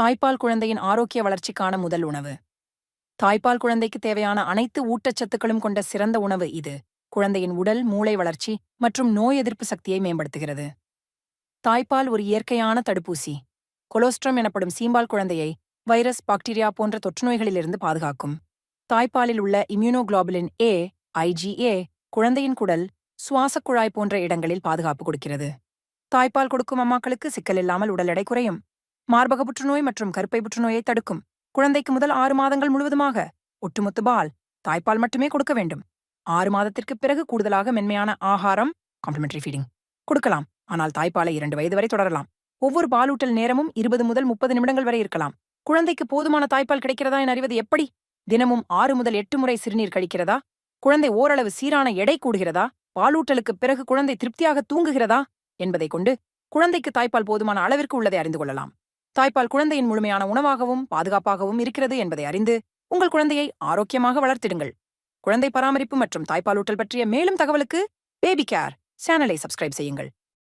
தாய்ப்பால் குழந்தையின் ஆரோக்கிய வளர்ச்சிக்கான முதல் உணவு. தாய்ப்பால் குழந்தைக்கு தேவையான அனைத்து ஊட்டச்சத்துக்களும் கொண்ட சிறந்த உணவு இது. குழந்தையின் உடல் மூளை வளர்ச்சி மற்றும் நோய் எதிர்ப்பு சக்தியை மேம்படுத்துகிறது. தாய்ப்பால் ஒரு இயற்கையான தடுப்பூசி. கொலோஸ்ட்ரம் எனப்படும் சீம்பால் குழந்தையை வைரஸ் பாக்டீரியா போன்ற தொற்றுநோய்களிலிருந்து பாதுகாக்கும். தாய்ப்பாலில் உள்ள இம்யூனோகுளோபுலின் ஏ ஐஜிஏ குழந்தையின் குடல் சுவாசக் குழாய் போன்ற இடங்களில் பாதுகாப்பு கொடுக்கிறது. தாய்ப்பால் கொடுக்கும் அம்மாக்களுக்கு சிக்கல் இல்லாமல் உடல் எடை குறையும். மார்பக புற்றுநோய் மற்றும் கருப்பை புற்றுநோயை தடுக்கும். குழந்தைக்கு முதல் ஆறு மாதங்கள் முழுவதுமாக ஒட்டுமொத்த பால் தாய்ப்பால் மட்டுமே கொடுக்க வேண்டும். ஆறு மாதத்திற்கு பிறகு கூடுதலாக மென்மையான ஆகாரம் காம்ப்ளிமெண்டரி ஃபீடிங் கொடுக்கலாம். ஆனால் தாய்ப்பாலை இரண்டு வயது வரை தொடரலாம். ஒவ்வொரு பாலூட்டல் நேரமும் இருபது முதல் முப்பது நிமிடங்கள் வரை இருக்கலாம். குழந்தைக்கு போதுமான தாய்ப்பால் கிடைக்கிறதா என அறிவது எப்படி? தினமும் ஆறு முதல் எட்டு முறை சிறுநீர் கழிக்கிறதா? குழந்தை ஓரளவு சீரான எடை கூடுகிறதா? பாலூட்டலுக்கு பிறகு குழந்தை திருப்தியாக தூங்குகிறதா? என்பதை கொண்டு குழந்தைக்கு தாய்ப்பால் போதுமான அளவிற்கு உள்ளதை அறிந்து கொள்ளலாம். தாய்ப்பால் குழந்தையின் முழுமையான உணவாகவும் பாதுகாப்பாகவும் இருக்கிறது என்பதை அறிந்து உங்கள் குழந்தையை ஆரோக்கியமாக வளர்த்திடுங்கள். குழந்தை பராமரிப்பு மற்றும் தாய்ப்பாலூட்டல் பற்றிய மேலும் தகவலுக்கு பேபி கேர் சேனலை சப்ஸ்கிரைப் செய்யுங்கள்.